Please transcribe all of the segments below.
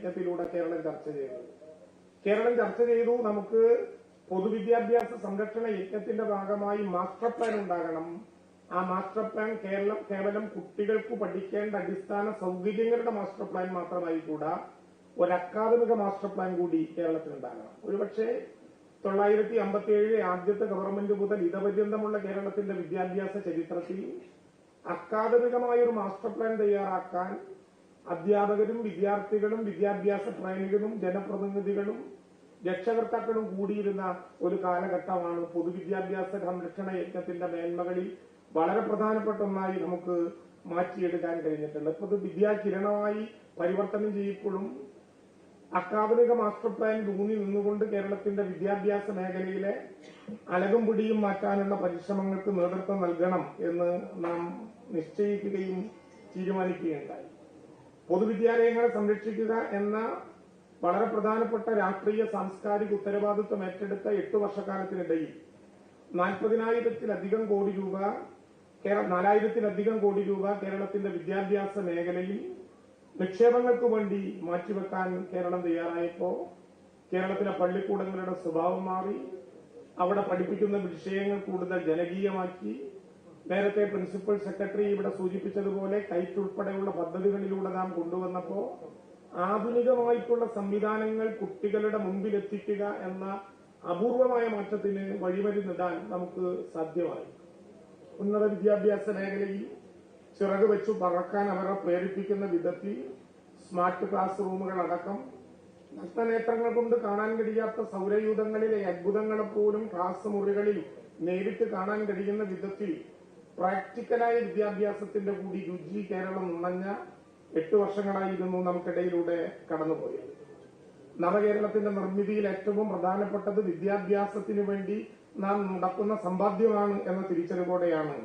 യജ്ഞത്തിലൂടെ കേരളം ചർച്ച ചെയ്തത് കേരളം ചർച്ച ചെയ്തു. നമുക്ക് പൊതുവിദ്യാഭ്യാസ സംരക്ഷണ യജ്ഞത്തിന്റെ ഭാഗമായി മാസ്റ്റർ പ്ലാൻ ഉണ്ടാകണം. ആ മാസ്റ്റർ പ്ലാൻ കേരളം കേവലം കുട്ടികൾക്ക് പഠിക്കേണ്ട അടിസ്ഥാന സൗകര്യങ്ങളുടെ മാസ്റ്റർ പ്ലാൻ മാത്രമായി കൂടാ ഒരു അക്കാദമിക മാസ്റ്റർ പ്ലാൻ കൂടി കേരളത്തിൽ ഉണ്ടാകണം. ഒരുപക്ഷെ തൊള്ളായിരത്തി അമ്പത്തിയേഴ് ആദ്യത്തെ ഗവൺമെന്റ് മുതൽ ഇതപര്യന്തമുള്ള കേരളത്തിന്റെ വിദ്യാഭ്യാസ ചരിത്രത്തിൽ അക്കാദമികമായ ഒരു മാസ്റ്റർ പ്ലാൻ തയ്യാറാക്കാൻ അധ്യാപകരും വിദ്യാർത്ഥികളും വിദ്യാഭ്യാസ പ്രേമികളും ജനപ്രതിനിധികളും രക്ഷകർത്താക്കളും കൂടിയിരുന്ന ഒരു കാലഘട്ടമാണ് പൊതുവിദ്യാഭ്യാസ സംരക്ഷണ യജ്ഞത്തിന്റെ മേന്മകളിൽ വളരെ പ്രധാനപ്പെട്ട ഒന്നായി നമുക്ക് മാറ്റിയെടുക്കാൻ കഴിഞ്ഞിട്ടുള്ളത്. ഇപ്പൊ ഇത് വിദ്യാകിരണമായി പരിവർത്തനം ചെയ്യപ്പോഴും അക്കാദമിക മാസ്റ്റർ പ്ലാൻ ഊന്നി നിന്നുകൊണ്ട് കേരളത്തിന്റെ വിദ്യാഭ്യാസ മേഖലയിലെ അലകും പിടിയും മാറ്റാനുള്ള പരിശ്രമങ്ങൾക്ക് നേതൃത്വം നൽകണം എന്ന് നാം നിശ്ചയിക്കുകയും തീരുമാനിക്കുകയുണ്ടായി. പൊതുവിദ്യാലയങ്ങളെ സംരക്ഷിക്കുക എന്ന വളരെ പ്രധാനപ്പെട്ട രാഷ്ട്രീയ സാംസ്കാരിക ഉത്തരവാദിത്വം ഏറ്റെടുത്ത എട്ട് വർഷക്കാലത്തിനിടയിൽ നാൽപ്പതിനായിരത്തിലധികം കോടി രൂപ നാലായിരത്തിലധികം കോടി രൂപ കേരളത്തിന്റെ വിദ്യാഭ്യാസ മേഖലയിൽ നിക്ഷേപങ്ങൾക്ക് വേണ്ടി മാറ്റിവെക്കാൻ കേരളം തയ്യാറായപ്പോ കേരളത്തിലെ പള്ളിക്കൂടങ്ങളുടെ സ്വഭാവം മാറി അവിടെ പഠിപ്പിക്കുന്ന വിഷയങ്ങൾ കൂടുതൽ ജനകീയമാക്കി നേരത്തെ പ്രിൻസിപ്പൽ സെക്രട്ടറി ഇവിടെ സൂചിപ്പിച്ചതുപോലെ കൈറ്റ് ഉൾപ്പെടെയുള്ള പദ്ധതികളിലൂടെ നാം കൊണ്ടുവന്നപ്പോ ആധുനികമായിട്ടുള്ള സംവിധാനങ്ങൾ കുട്ടികളുടെ മുമ്പിലെത്തിക്കുക എന്ന അപൂർവമായ മാറ്റത്തിന് വഴിമരുന്നിടാൻ നമുക്ക് സാധ്യമായി. ഉന്നത വിദ്യാഭ്യാസ മേഖലയിൽ ചിറക് വെച്ചു പറക്കാൻ അവരെ പ്രേരിപ്പിക്കുന്ന വിധത്തിൽ സ്മാർട്ട് ക്ലാസ് റൂമുകൾ അടക്കം നഷ്ടനേത്രങ്ങൾ കൊണ്ട് കാണാൻ കഴിയാത്ത സൗരയൂഥങ്ങളിലെ അത്ഭുതങ്ങളെപ്പോലും ക്ലാസ് മുറികളിൽ നേരിട്ട് കാണാൻ കഴിയുന്ന വിധത്തിൽ പ്രാക്ടിക്കലായ വിദ്യാഭ്യാസത്തിന്റെ കൂടി രുചി കേരളം നുണഞ്ഞ എട്ട് വർഷങ്ങളായിരുന്നു നമുക്കിടയിലൂടെ കടന്നുപോയത്. നവകേരളത്തിന്റെ നിർമ്മിതിയിൽ ഏറ്റവും പ്രധാനപ്പെട്ടത് വിദ്യാഭ്യാസത്തിനു വേണ്ടി നാം നടക്കുന്ന സമ്പാദ്യമാണ് എന്ന തിരിച്ചറിവോടെയാണ്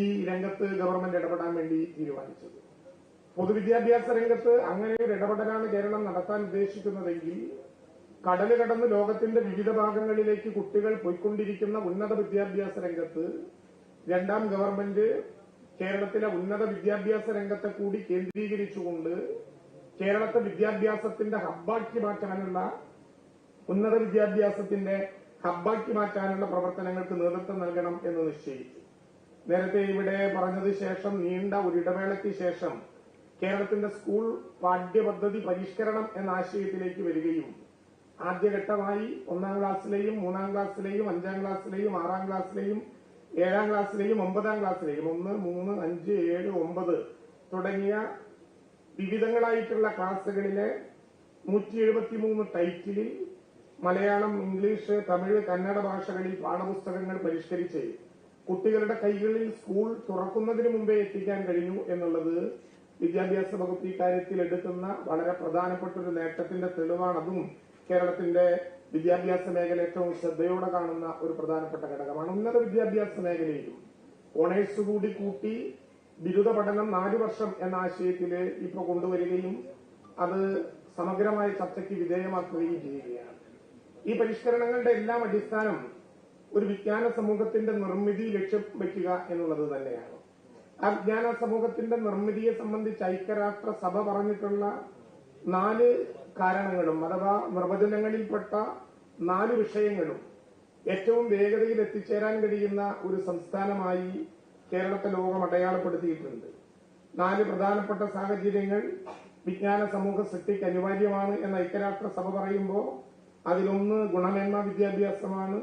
ഈ രംഗത്ത് ഗവൺമെന്റ് ഇടപെടാൻ വേണ്ടി തീരുമാനിച്ചത്. പൊതുവിദ്യാഭ്യാസ രംഗത്ത് അങ്ങനെ ഒരു ഇടപെടലാണ് കേരളം നടത്താൻ ഉദ്ദേശിക്കുന്നതെങ്കിൽ കടൽ കടന്ന് ലോകത്തിന്റെ വിവിധ ഭാഗങ്ങളിലേക്ക് കുട്ടികൾ പോയിക്കൊണ്ടിരിക്കുന്ന ഉന്നത വിദ്യാഭ്യാസ രംഗത്ത് രണ്ടാം ഗവൺമെന്റ് കേരളത്തിലെ ഉന്നത വിദ്യാഭ്യാസ രംഗത്തെ കൂടി കേന്ദ്രീകരിച്ചുകൊണ്ട് കേരളത്തെ വിദ്യാഭ്യാസത്തിന്റെ ഹബ്ബാക്കി മാറ്റാനുള്ള ഉന്നത വിദ്യാഭ്യാസത്തിന്റെ ഹബ്ബാക്കി മാറ്റാനുള്ള പ്രവർത്തനങ്ങൾക്ക് നേതൃത്വം നൽകണം എന്ന് നിശ്ചയിച്ചു. നേരത്തെ ഇവിടെ പറഞ്ഞത് ശേഷം നീണ്ട ഒരു ഇടവേളയ്ക്ക് ശേഷം കേരളത്തിന്റെ സ്കൂൾ പാഠ്യപദ്ധതി പരിഷ്കരണം എന്ന ആശയത്തിലേക്ക് വരികയും ആദ്യഘട്ടമായി ഒന്നാം ക്ലാസ്സിലെയും മൂന്നാം ക്ലാസ്സിലെയും അഞ്ചാം ക്ലാസ്സിലെയും ആറാം ക്ലാസ്സിലെയും ഏഴാം ക്ലാസ്സിലെയും ഒമ്പതാം ക്ലാസ്സിലെയും ഒന്ന് മൂന്ന് അഞ്ച് ഏഴ് ഒമ്പത് തുടങ്ങിയ വിവിധങ്ങളായിട്ടുള്ള ക്ലാസ്സുകളിലെ നൂറ്റി എഴുപത്തിമൂന്ന് ടൈറ്റിലിൽ മലയാളം ഇംഗ്ലീഷ് തമിഴ് കന്നഡ ഭാഷകളിൽ പാഠപുസ്തകങ്ങൾ പരിഷ്കരിച്ച് കുട്ടികളുടെ കൈകളിൽ സ്കൂൾ തുറക്കുന്നതിന് മുമ്പേ എത്തിക്കാൻ കഴിഞ്ഞു എന്നുള്ളത് വിദ്യാഭ്യാസ വകുപ്പ് ഇക്കാര്യത്തിൽ എടുക്കുന്ന വളരെ പ്രധാനപ്പെട്ട ഒരു നേട്ടത്തിന്റെ തെളിവാണതും കേരളത്തിന്റെ വിദ്യാഭ്യാസ മേഖല ഏറ്റവും ശ്രദ്ധയോടെ കാണുന്ന ഒരു പ്രധാനപ്പെട്ട ഘടകമാണ്. ഉന്നത വിദ്യാഭ്യാസ മേഖലയിലും ഓണേഴ്സ് കൂടി കൂട്ടി ബിരുദ പഠനം നാലു വർഷം എന്ന ആശയത്തിൽ ഇപ്പോൾ കൊണ്ടുവരികയും അത് സമഗ്രമായ ചർച്ചയ്ക്ക് വിധേയമാക്കുകയും ചെയ്യുകയാണ്. ഈ പരിഷ്കരണങ്ങളുടെ എല്ലാം അടിസ്ഥാനം ഒരു വിജ്ഞാന സമൂഹത്തിന്റെ നിർമ്മിതി ലക്ഷ്യം വയ്ക്കുക എന്നുള്ളത് തന്നെയാണ്. ആ വിജ്ഞാന സമൂഹത്തിന്റെ നിർമ്മിതിയെ സംബന്ധിച്ച് ഐക്യരാഷ്ട്ര സഭ പറഞ്ഞിട്ടുള്ള നാല് കാരണങ്ങളും അഥവാ നിർവചനങ്ങളിൽപ്പെട്ട നാല് വിഷയങ്ങളും ഏറ്റവും വേഗതയിൽ എത്തിച്ചേരാൻ കഴിയുന്ന ഒരു സംസ്ഥാനമായി കേരളത്തെ ലോകം അടയാളപ്പെടുത്തിയിട്ടുണ്ട്. നാല് പ്രധാനപ്പെട്ട സാഹചര്യങ്ങൾ വിജ്ഞാന സമൂഹ സൃഷ്ടിക്ക് അനിവാര്യമാണ് എന്ന ഐക്യരാഷ്ട്ര സഭ പറയുമ്പോൾ അതിലൊന്ന് ഗുണമേന്മ വിദ്യാഭ്യാസമാണ്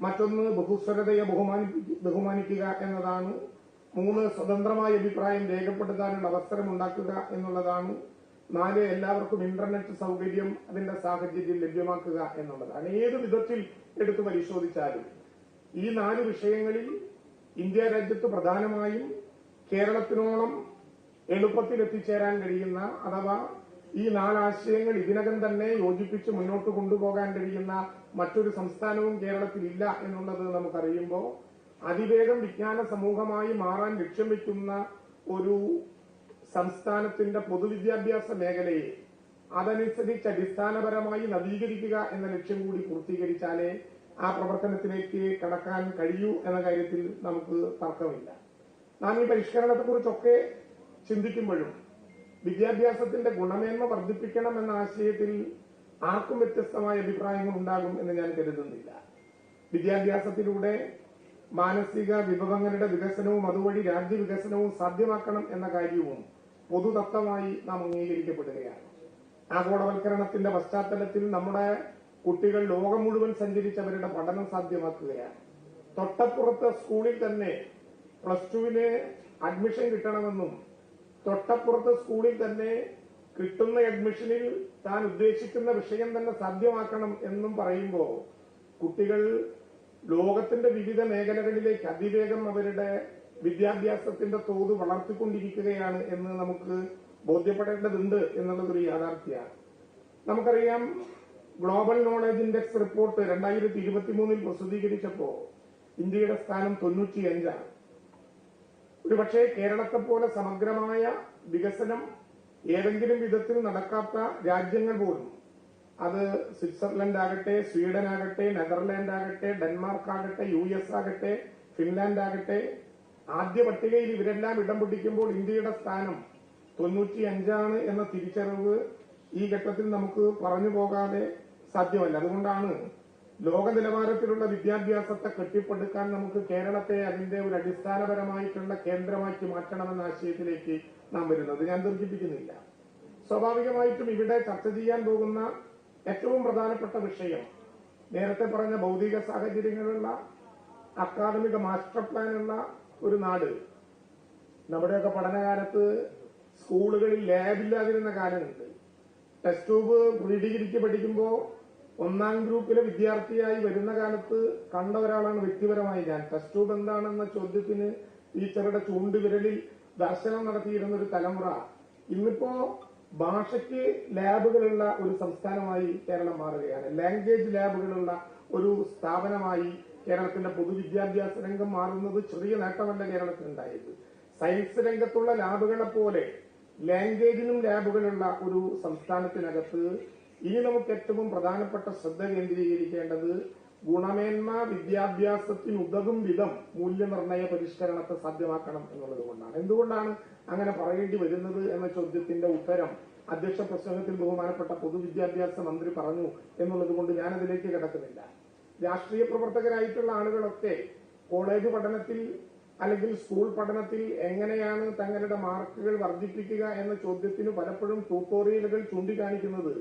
മറ്റൊന്ന് ബഹുസ്വരതയെ ബഹുമാനിക്കുക എന്നതാണ് മൂന്ന് സ്വതന്ത്രമായ അഭിപ്രായം രേഖപ്പെടുത്താനുള്ള അവസരം ഉണ്ടാക്കുക എന്നുള്ളതാണ് നാല് എല്ലാവർക്കും ഇന്റർനെറ്റ് സൗകര്യം അതിന്റെ സാഹചര്യം ലഭ്യമാക്കുക എന്നുള്ളതാണ്. ഏത് വിധത്തിൽ എടുത്തു പരിശോധിച്ചാലും ഈ നാല് വിഷയങ്ങളിൽ ഇന്ത്യ രാജ്യത്ത് പ്രധാനമായും കേരളത്തിനോളം എളുപ്പത്തിൽ എത്തിച്ചേരാൻ കഴിയുന്ന അഥവാ ഈ നാലാശയങ്ങൾ ഇതിനകം തന്നെ യോജിപ്പിച്ച് മുന്നോട്ട് കൊണ്ടുപോകാൻ കഴിയുന്ന മറ്റൊരു സംസ്ഥാനവും കേരളത്തിലില്ല എന്നുള്ളത് നമുക്കറിയുമ്പോൾ അതിവേഗം വിജ്ഞാന സമൂഹമായി മാറാൻ ലക്ഷ്യം വെക്കുന്ന ഒരു സംസ്ഥാനത്തിന്റെ പൊതുവിദ്യാഭ്യാസ മേഖലയെ അതനുസരിച്ച് അടിസ്ഥാനപരമായി നവീകരിക്കുക എന്ന ലക്ഷ്യം കൂടി പൂർത്തീകരിച്ചാലേ ആ പ്രവർത്തനത്തിലേക്ക് കടക്കാൻ കഴിയൂ എന്ന കാര്യത്തിൽ നമുക്ക് തർക്കമില്ല. നാം ഈ പരിഷ്കരണത്തെക്കുറിച്ചൊക്കെ ചിന്തിക്കുമ്പോഴും വിദ്യാഭ്യാസത്തിന്റെ ഗുണമേന്മ വർദ്ധിപ്പിക്കണം എന്ന ആശയത്തിൽ ആർക്കും വ്യത്യസ്തമായ അഭിപ്രായങ്ങൾ ഉണ്ടാകും എന്ന് ഞാൻ കരുതുന്നില്ല. വിദ്യാഭ്യാസത്തിലൂടെ മാനസിക വിഭവങ്ങളുടെ വികസനവും അതുവഴി രാജ്യവികസനവും സാധ്യമാക്കണം എന്ന കാര്യവും പൊതുതത്വമായി നാം അംഗീകരിക്കപ്പെടുകയാണ്. ആഗോളവൽക്കരണത്തിന്റെ പശ്ചാത്തലത്തിൽ നമ്മുടെ കുട്ടികൾ ലോകം മുഴുവൻ സഞ്ചരിച്ചവരുടെ പഠനം സാധ്യമാക്കുകയാണ്. തൊട്ടപ്പുറത്തെ സ്കൂളിൽ തന്നെ പ്ലസ് ടുവിന് അഡ്മിഷൻ കിട്ടണമെന്നും തൊട്ടപ്പുറത്തെ സ്കൂളിൽ തന്നെ കിട്ടുന്ന അഡ്മിഷനിൽ താൻ ഉദ്ദേശിക്കുന്ന വിഷയം തന്നെ സാധ്യമാക്കണം എന്നും പറയുമ്പോൾ കുട്ടികൾ ലോകത്തിന്റെ വിവിധ മേഖലകളിലേക്ക് അതിവേഗം അവരുടെ വിദ്യാഭ്യാസത്തിന്റെ തോത് വളർത്തിക്കൊണ്ടിരിക്കുകയാണ് എന്ന് നമുക്ക് ബോധ്യപ്പെടേണ്ടതുണ്ട് എന്നുള്ളതൊരു യാഥാർത്ഥ്യമാണ്. നമുക്കറിയാം ഗ്ലോബൽ നോളജ് ഇൻഡെക്സ് റിപ്പോർട്ട് രണ്ടായിരത്തി ഇരുപത്തിമൂന്നിൽ പ്രസിദ്ധീകരിച്ചപ്പോ ഇന്ത്യയുടെ സ്ഥാനം തൊണ്ണൂറ്റിയഞ്ചാണ്. ഒരുപക്ഷെ കേരളത്തെ പോലെ സമഗ്രമായ വികസനം ഏതെങ്കിലും വിധത്തിൽ നടക്കാത്ത രാജ്യങ്ങൾ പോലും അത് സ്വിറ്റ്സർലൻഡ് ആകട്ടെ സ്വീഡൻ ആകട്ടെ നെതർലാൻഡ് ആകട്ടെ ഡെൻമാർക്ക് ആകട്ടെ യു എസ് ആകട്ടെ ഫിൻലാൻഡ് ആകട്ടെ ആദ്യ പട്ടികയിൽ ഇവരെല്ലാം ഇടം പിടിക്കുമ്പോൾ ഇന്ത്യയുടെ സ്ഥാനം തൊണ്ണൂറ്റി അഞ്ചാണ് എന്ന തിരിച്ചറിവ് ഈ ഘട്ടത്തിൽ നമുക്ക് പറഞ്ഞു പോകാതെ സാധ്യമല്ല. അതുകൊണ്ടാണ് ലോക നിലവാരത്തിലുള്ള വിദ്യാഭ്യാസത്തെ കെട്ടിപ്പടുക്കാൻ നമുക്ക് കേരളത്തെ അതിന്റെ ഒരു അടിസ്ഥാനപരമായിട്ടുള്ള കേന്ദ്രമാക്കി മാറ്റണമെന്ന ആശയത്തിലേക്ക് നാം വരുന്നത്. ഞാൻ ദീർഘിപ്പിക്കുന്നില്ല. സ്വാഭാവികമായിട്ടും ഇവിടെ ചർച്ച ചെയ്യാൻ പോകുന്ന ഏറ്റവും പ്രധാനപ്പെട്ട വിഷയം നേരത്തെ പറഞ്ഞ ഭൗതിക സാഹചര്യങ്ങളുള്ള അക്കാദമിക മാസ്റ്റർ പ്ലാനുള്ള ഒരു നാട്. നമ്മുടെയൊക്കെ പഠനകാലത്ത് സ്കൂളുകളിൽ ലാബില്ലാതിരുന്ന കാലമുണ്ട്. ടെസ്റ്റ് ട്യൂബ് പ്രീ ഡിഗ്രിക്ക് പഠിക്കുമ്പോൾ ഒന്നാം ഗ്രൂപ്പിലെ വിദ്യാർത്ഥിയായി വരുന്ന കാലത്ത് കണ്ട ഒരാളാണ് വ്യക്തിപരമായി ഞാൻ. ടെസ്റ്റ് ട്യൂബ് എന്താണെന്ന ചോദ്യത്തിന് ടീച്ചറുടെ ചൂണ്ടുവിരലിൽ ദർശനം നടത്തിയിരുന്ന ഒരു തലമുറ. ഇന്നിപ്പോ ഭാഷയ്ക്ക് ലാബുകളുള്ള ഒരു സംസ്ഥാനമായി കേരളം മാറുകയാണ്. ലാംഗ്വേജ് ലാബുകളുള്ള ഒരു സ്ഥാപനമായി കേരളത്തിന്റെ പൊതുവിദ്യാഭ്യാസ രംഗം മാറുന്നത് ചെറിയ നേട്ടമല്ല കേരളത്തിനുണ്ടായത് സയൻസ് രംഗത്തുള്ള ലാബുകളെ പോലെ ലാംഗ്വേജിനും ലാബുകളുള്ള ഒരു സംസ്ഥാനത്തിനകത്ത് ഇനി നമുക്ക് ഏറ്റവും പ്രധാനപ്പെട്ട ശ്രദ്ധ കേന്ദ്രീകരിക്കേണ്ടത് ഗുണമേന്മ വിദ്യാഭ്യാസത്തിനുതകും വിധം മൂല്യനിർണയ പരിഷ്കരണത്തെ സാധ്യമാക്കണം എന്നുള്ളത് കൊണ്ടാണ്. എന്തുകൊണ്ടാണ് അങ്ങനെ പറയേണ്ടി വരുന്നത് എന്ന ചോദ്യത്തിന്റെ ഉത്തരം അധ്യക്ഷ പ്രസംഗത്തിൽ ബഹുമാനപ്പെട്ട പൊതുവിദ്യാഭ്യാസ മന്ത്രി പറഞ്ഞു എന്നുള്ളത് കൊണ്ട് ഞാനതിലേക്ക് കിടക്കുന്നില്ല. രാഷ്ട്രീയ പ്രവർത്തകരായിട്ടുള്ള ആളുകളൊക്കെ കോളേജ് പഠനത്തിൽ അല്ലെങ്കിൽ സ്കൂൾ പഠനത്തിൽ എങ്ങനെയാണ് തങ്ങളുടെ മാർക്കുകൾ വർദ്ധിപ്പിക്കുക എന്ന ചോദ്യത്തിന് പലപ്പോഴും ട്യൂട്ടോറിയലുകൾ ചൂണ്ടിക്കാണിക്കുന്നത്.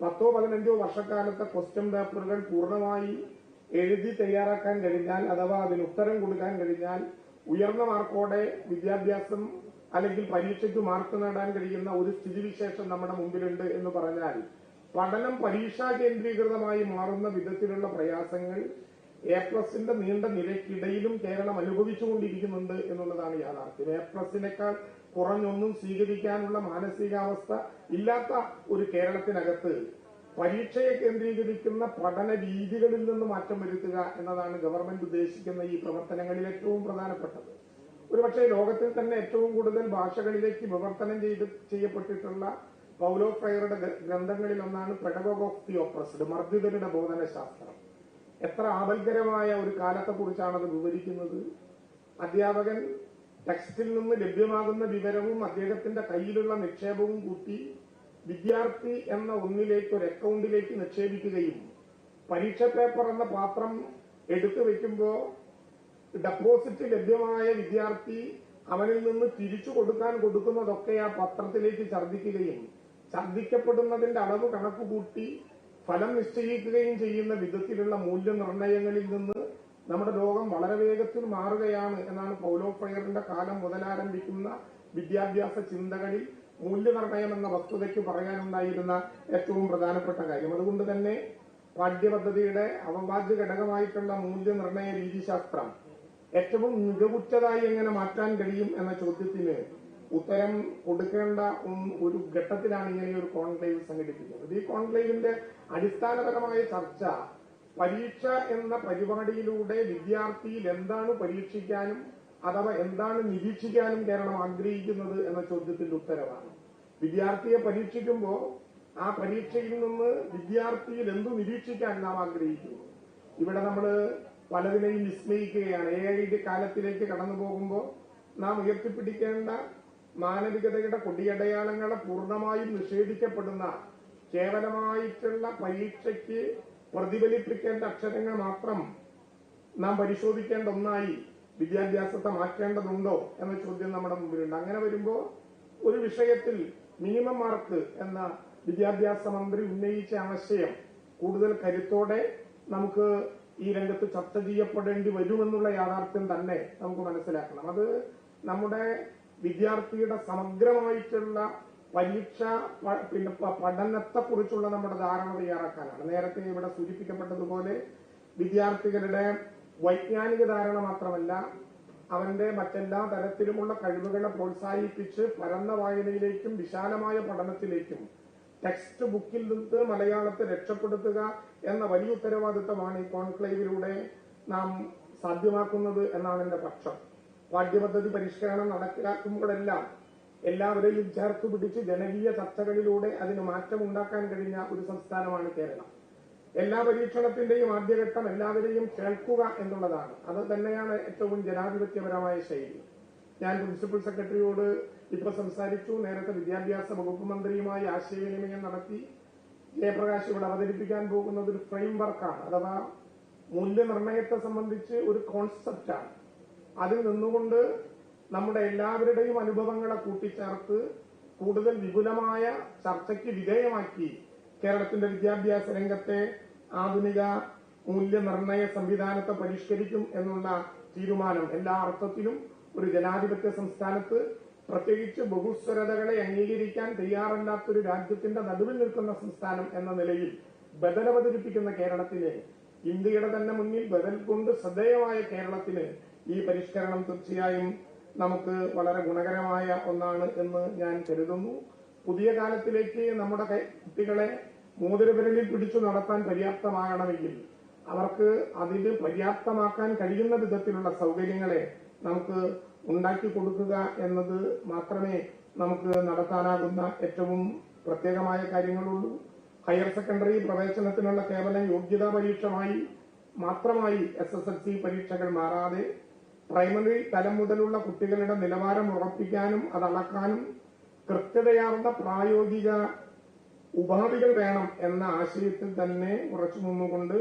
പത്തോ പതിനഞ്ചോ വർഷക്കാലത്തെ ക്വസ്റ്റ്യൻ പേപ്പറുകൾ പൂർണമായി എഴുതി തയ്യാറാക്കാൻ കഴിഞ്ഞാൽ അഥവാ അതിന് ഉത്തരം കൊടുക്കാൻ കഴിഞ്ഞാൽ ഉയർന്ന മാർക്കോടെ വിദ്യാഭ്യാസം അല്ലെങ്കിൽ പരീക്ഷയ്ക്ക് മാർക്ക് നേടാൻ കഴിയുന്ന ഒരു സ്ഥിതിവിശേഷം നമ്മുടെ മുമ്പിലുണ്ട് എന്ന് പറഞ്ഞാൽ പഠനം പരീക്ഷാ കേന്ദ്രീകൃതമായി മാറുന്ന വിധത്തിലുള്ള പ്രയാസങ്ങൾ എ പ്ലസിന്റെ നീണ്ട നിരക്കിടയിലും കേരളം അനുഭവിച്ചുകൊണ്ടിരിക്കുന്നുണ്ട് എന്നുള്ളതാണ് യാഥാർത്ഥ്യം. എ പ്ലസിനേക്കാൾ കുറഞ്ഞൊന്നും സ്വീകരിക്കാനുള്ള മാനസികാവസ്ഥ ഇല്ലാത്ത ഒരു കേരളത്തിനകത്ത് പരീക്ഷയെ കേന്ദ്രീകരിക്കുന്ന പഠന രീതികളിൽ നിന്ന് മാറ്റം വരുത്തുക എന്നതാണ് ഗവൺമെന്റ് ഉദ്ദേശിക്കുന്ന ഈ പ്രവർത്തനങ്ങളിൽ ഏറ്റവും പ്രധാനപ്പെട്ടത്. ഒരുപക്ഷെ ലോകത്തിൽ തന്നെ ഏറ്റവും കൂടുതൽ ഭാഷകളിലേക്ക് വിവർത്തനം ചെയ്ത് ചെയ്യപ്പെട്ടിട്ടുള്ള പൗലോ ഫ്രയറുടെ ഗ്രന്ഥങ്ങളിൽ ഒന്നാണ് പെഡഗോഗ് ഓപ്രസ്ഡ് മർദ്ദിതരുടെ ബോധനശാസ്ത്രം. എത്ര ആപൽകരമായ ഒരു കാലത്തെക്കുറിച്ചാണ് അത് വിവരിക്കുന്നത്? അധ്യാപകൻ ടെക്സ്റ്റിൽ നിന്ന് ലഭ്യമാകുന്ന വിവരവും അദ്ദേഹത്തിന്റെ കയ്യിലുള്ള നിക്ഷേപവും കൂട്ടി വിദ്യാർത്ഥി എന്ന ഒന്നിലേക്ക് ഒരു അക്കൗണ്ടിലേക്ക് നിക്ഷേപിക്കുകയും പരീക്ഷ പേപ്പർ എന്ന പാത്രം എടുത്തു വെക്കുമ്പോൾ ഡെപ്പോസിറ്റ് ലഭ്യമായ വിദ്യാർത്ഥി അവനിൽ നിന്ന് തിരിച്ചു കൊടുക്കാൻ കൊടുക്കുന്നതൊക്കെ ആ പത്രത്തിലേക്ക് ഛർദ്ദിക്കുകയും ഛർദ്ദിക്കപ്പെടുന്നതിന്റെ അളവ് കണക്കുകൂട്ടി ഫലം നിശ്ചയിക്കുകയും ചെയ്യുന്ന വിധത്തിലുള്ള മൂല്യനിർണയങ്ങളിൽ നിന്ന് നമ്മുടെ ലോകം വളരെ വേഗത്തിൽ മാറുകയാണ് എന്നാണ് പൗലോ ഫയറിന്റെ കാലം മുതലാരംഭിക്കുന്ന വിദ്യാഭ്യാസ ചിന്തകളിൽ മൂല്യനിർണയം എന്ന വസ്തുതയ്ക്ക് പറയാനുണ്ടായിരുന്ന ഏറ്റവും പ്രധാനപ്പെട്ട കാര്യം. അതുകൊണ്ട് തന്നെ പാഠ്യപദ്ധതിയുടെ അവവാദ്യ ഘടകമായിട്ടുള്ള മൂല്യനിർണയ രീതിശാസ്ത്രം ഏറ്റവും മികവുറ്റതായി എങ്ങനെ മാറ്റാൻ കഴിയും എന്ന ചോദ്യത്തിന് ഉത്തരം കൊടുക്കേണ്ട ഒരു ഘട്ടത്തിലാണ് ഇങ്ങനെ ഒരു കോൺക്ലേവ് സംഘടിപ്പിക്കുന്നത്. ഈ കോൺക്ലേവിന്റെ അടിസ്ഥാനപരമായ ചർച്ച പരീക്ഷ എന്ന പരിപാടിയിലൂടെ വിദ്യാർത്ഥിയിൽ എന്താണ് പരീക്ഷിക്കാനും അഥവാ എന്താണ് നിരീക്ഷിക്കാനും കേരളം ആഗ്രഹിക്കുന്നത് എന്ന ചോദ്യത്തിന്റെ ഉത്തരവാണ്. വിദ്യാർത്ഥിയെ പരീക്ഷിക്കുമ്പോൾ ആ പരീക്ഷയിൽ നിന്ന് വിദ്യാർത്ഥിയിൽ എന്തു നിരീക്ഷിക്കാൻ നാം ആഗ്രഹിക്കുന്നു? ഇവിടെ നമ്മൾ പലതിനെയും വിസ്മയിക്കുകയാണ്. എ ഐയുടെ കാലത്തിലേക്ക് കടന്നു പോകുമ്പോൾ നാം ഉയർത്തിപ്പിടിക്കേണ്ട മാനവികതയുടെ കൊടിയടയാളങ്ങളെ പൂർണമായും നിഷേധിക്കപ്പെടുന്ന കേവലമായിട്ടുള്ള പരീക്ഷയ്ക്ക് പ്രതിഫലിപ്പിക്കേണ്ട അക്ഷരങ്ങൾ മാത്രം നാം പരിശോധിക്കേണ്ട ഒന്നായി വിദ്യാഭ്യാസത്തെ മാറ്റേണ്ടതുണ്ടോ എന്ന ചോദ്യം നമ്മുടെ മുമ്പിലുണ്ട്. അങ്ങനെ വരുമ്പോൾ ഒരു വിഷയത്തിൽ മിനിമം മാർക്ക് എന്ന വിദ്യാഭ്യാസ മന്ത്രി ഉന്നയിച്ച ആശയം കൂടുതൽ കരുത്തോടെ നമുക്ക് ഈ രംഗത്ത് ചർച്ച ചെയ്യപ്പെടേണ്ടി വരുമെന്നുള്ള യാഥാർത്ഥ്യം തന്നെ നമുക്ക് മനസ്സിലാക്കണം. അത് നമ്മുടെ വിദ്യാർത്ഥിയുടെ സമഗ്രമായിട്ടുള്ള പരീക്ഷ പിന്നെ പഠനത്തെ പഠനത്തെക്കുറിച്ചുള്ള നമ്മുടെ ധാരണ തയ്യാറാക്കാനാണ്. നേരത്തെ ഇവിടെ സൂചിപ്പിക്കപ്പെട്ടതുപോലെ വിദ്യാർത്ഥികളുടെ വൈജ്ഞാനിക ധാരണ മാത്രമല്ല അവന്റെ മറ്റെല്ലാ തരത്തിലുമുള്ള കഴിവുകളെ പ്രോത്സാഹിപ്പിച്ച് പരന്ന വായനയിലേക്കും വിശാലമായ പഠനത്തിലേക്കും ടെക്സ്റ്റ് ബുക്കിൽ നിന്ന് മലയാളത്തെ രക്ഷപ്പെടുത്തുക എന്ന വലിയ ഉത്തരവാദിത്തമാണ് ഈ കോൺക്ലേവിലൂടെ നാം സാധ്യമാക്കുന്നത് എന്നാണ് എന്റെ പക്ഷം. പാഠ്യപദ്ധതി പരിഷ്കരണം നടപ്പിലാക്കുമ്പോഴെല്ലാം എല്ലാവരെയും ചേർത്ത് പിടിച്ച് ജനകീയ ചർച്ചകളിലൂടെ അതിന് മാറ്റമുണ്ടാക്കാൻ കഴിഞ്ഞ ഒരു സംസ്ഥാനമാണ് കേരളം. എല്ലാ പരീക്ഷണത്തിന്റെയും ആദ്യഘട്ടം എല്ലാവരെയും കേൾക്കുക എന്നുള്ളതാണ്. അത് തന്നെയാണ് ഏറ്റവും ജനാധിപത്യപരമായ ശൈലി. ഞാൻ പ്രിൻസിപ്പൽ സെക്രട്ടറിയോട് ഇപ്പൊ സംസാരിച്ചു. നേരത്തെ വിദ്യാഭ്യാസ വകുപ്പ് മന്ത്രിയുമായി ആശയവിനിമയം നടത്തി ജയപ്രകാശ് ഇവിടെ അവതരിപ്പിക്കാൻ പോകുന്നത് ഒരു ഫ്രെയിം വർക്കാണ് അഥവാ മൂല്യനിർണയത്തെ സംബന്ധിച്ച് ഒരു കോൺസെപ്റ്റാണ് അതിൽ നിന്നുകൊണ്ട് നമ്മുടെ എല്ലാവരുടെയും അനുഭവങ്ങളെ കൂട്ടിച്ചേർത്ത് കൂടുതൽ വിപുലമായ ചർച്ചയ്ക്ക് വിധേയമാക്കി കേരളത്തിന്റെ വിദ്യാഭ്യാസ രംഗത്തെ ആധുനിക മൂല്യനിർണയ സംവിധാനത്തെ പരിഷ്കരിക്കും എന്നുള്ള തീരുമാനം എല്ലാ അർത്ഥത്തിലും ഒരു ജനാധിപത്യ സംസ്ഥാനത്ത് പ്രത്യേകിച്ച് ബഹുസ്വരതകളെ അംഗീകരിക്കാൻ തയ്യാറല്ലാത്തൊരു രാജ്യത്തിന്റെ നടുവിൽ നിൽക്കുന്ന സംസ്ഥാനം എന്ന നിലയിൽ ബദൽ അവതരിപ്പിക്കുന്ന കേരളത്തിന് ഇന്ത്യയുടെ തന്നെ മുന്നിൽ ബദൽ കൊണ്ട് ശ്രദ്ധേയമായ കേരളത്തിന് ഈ പരിഷ്കരണം തീർച്ചയായും നമുക്ക് വളരെ ഗുണകരമായ ഒന്നാണ് എന്ന് ഞാൻ കരുതുന്നു. പുതിയ കാലത്തിലേക്ക് നമ്മുടെ കുട്ടികളെ മോതിരവിരലിൽ പിടിച്ചു നടത്താൻ പര്യാപ്തമാകണമെങ്കിൽ അവർക്ക് അതിന് പര്യാപ്തമാക്കാൻ കഴിയുന്ന വിധത്തിലുള്ള സൗകര്യങ്ങളെ നമുക്ക് ഉണ്ടാക്കി കൊടുക്കുക എന്നത് മാത്രമേ നമുക്ക് നടത്താനാകുന്ന ഏറ്റവും പ്രത്യേകമായ കാര്യങ്ങളുള്ളൂ. ഹയർ സെക്കൻഡറി പ്രവേശനത്തിനുള്ള കേവലം യോഗ്യതാ പരീക്ഷമായി മാത്രമായി എസ് എസ് എൽ സി പരീക്ഷകൾ മാറാതെ പ്രൈമറി തലം മുതലുള്ള കുട്ടികളുടെ നിലവാരം ഉറപ്പിക്കാനും അത് അളക്കാനും കൃത്യതയാർന്ന പ്രായോഗിക ഉപാധികൾ വേണം എന്ന ആശയത്തിൽ തന്നെ ഉറച്ചു നിന്നുകൊണ്ട്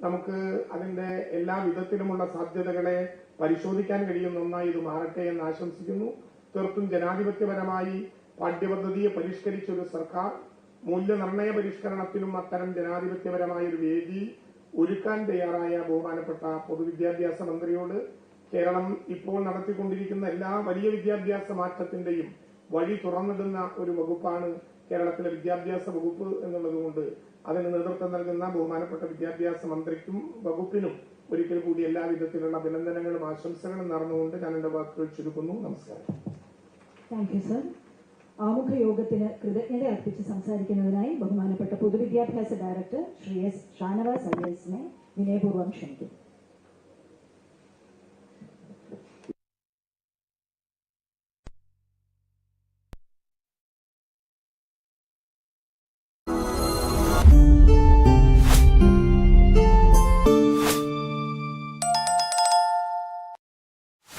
നമുക്ക് അതിന്റെ എല്ലാ വിധത്തിലുമുള്ള സാധ്യതകളെ പരിശോധിക്കാൻ കഴിയുന്ന ഒന്നായി ഇത് മാറട്ടെ എന്ന് ആശംസിക്കുന്നു. തീർത്തും ജനാധിപത്യപരമായി പാഠ്യപദ്ധതിയെ പരിഷ്കരിച്ച ഒരു സർക്കാർ മൂല്യനിർണയ പരിഷ്കരണത്തിനും അത്തരം ജനാധിപത്യപരമായ ഒരു വേദി ഒരുക്കാൻ തയ്യാറായ ബഹുമാനപ്പെട്ട പൊതുവിദ്യാഭ്യാസ മന്ത്രിയോട് കേരളം ഇപ്പോൾ നടത്തിക്കൊണ്ടിരിക്കുന്ന എല്ലാ വലിയ വിദ്യാഭ്യാസ മാറ്റത്തിന്റെയും വഴി തുറന്നിടുന്ന ഒരു വകുപ്പാണ് കേരളത്തിലെ വിദ്യാഭ്യാസ വകുപ്പ് എന്നുള്ളതുകൊണ്ട് അതിന് നേതൃത്വം നൽകുന്ന ബഹുമാനപ്പെട്ട വിദ്യാഭ്യാസ മന്ത്രിക്കും വകുപ്പിനും ഒരിക്കൽ കൂടി എല്ലാ വിധത്തിലുള്ള അഭിനന്ദനങ്ങളും ആശംസകളും നടന്നുകൊണ്ട് ഞാൻ എന്റെ വാക്കുകൾ ചുരുക്കുന്നു. നമസ്കാരം. ആമുഖ യോഗത്തിന് കൃതജ്ഞത അർപ്പിച്ച് സംസാരിക്കുന്നതിനായി ബഹുമാനപ്പെട്ട പൊതുവിദ്യാഭ്യാസ director Shri S Shanavas I വിനയപൂർവം ക്ഷണിക്കുന്നു.